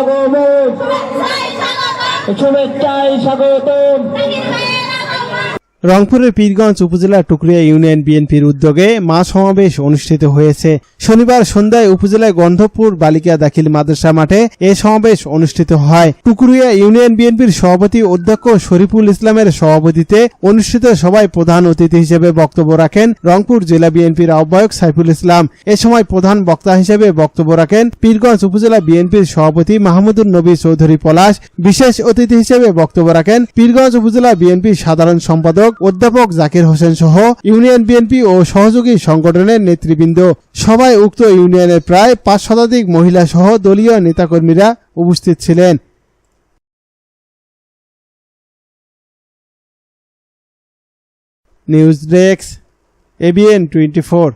আগমন শুভেচ্ছায় স্বাগতম। রংপুরের পীরগঞ্জ উপজেলার টুকরিয়া ইউনিয়ন বিএনপির উদ্যোগে মা সমাবেশ অনুষ্ঠিত হয়েছে। শনিবার সন্ধ্যায় উপজেলায় গন্ধপুর বালিকা দাখিল মাদ্রাসা মাঠে এ সমাবেশ অনুষ্ঠিত হয়। টুকরিয়া ইউনিয়ন বিএনপির সভাপতি অধ্যক্ষ শরীফুল ইসলামের সভাপতিতে অনুষ্ঠিত সভায় প্রধান অতিথি হিসেবে বক্তব্য রাখেন রংপুর জেলা বিএনপির আহ্বায়ক সাইফুল ইসলাম। এ সময় প্রধান বক্তা হিসেবে বক্তব্য রাখেন পীরগঞ্জ উপজেলা বিএনপির সভাপতি মাহমুদুর নবী চৌধুরী পলাশ। বিশেষ অতিথি হিসেবে বক্তব্য রাখেন পীরগঞ্জ উপজেলা বিএনপির সাধারণ সম্পাদক অধ্যাপক জাকির হোসেন সহ ইউনিয়ন বিএনপি ও সহযোগী সংগঠনের নেতৃবৃন্দ। সবাই উক্ত ইউনিয়নের প্রায় পাঁচ শতাধিক মহিলা সহ দলীয় নেতাকর্মীরা উপস্থিত ছিলেন। News desk ABN twenty four.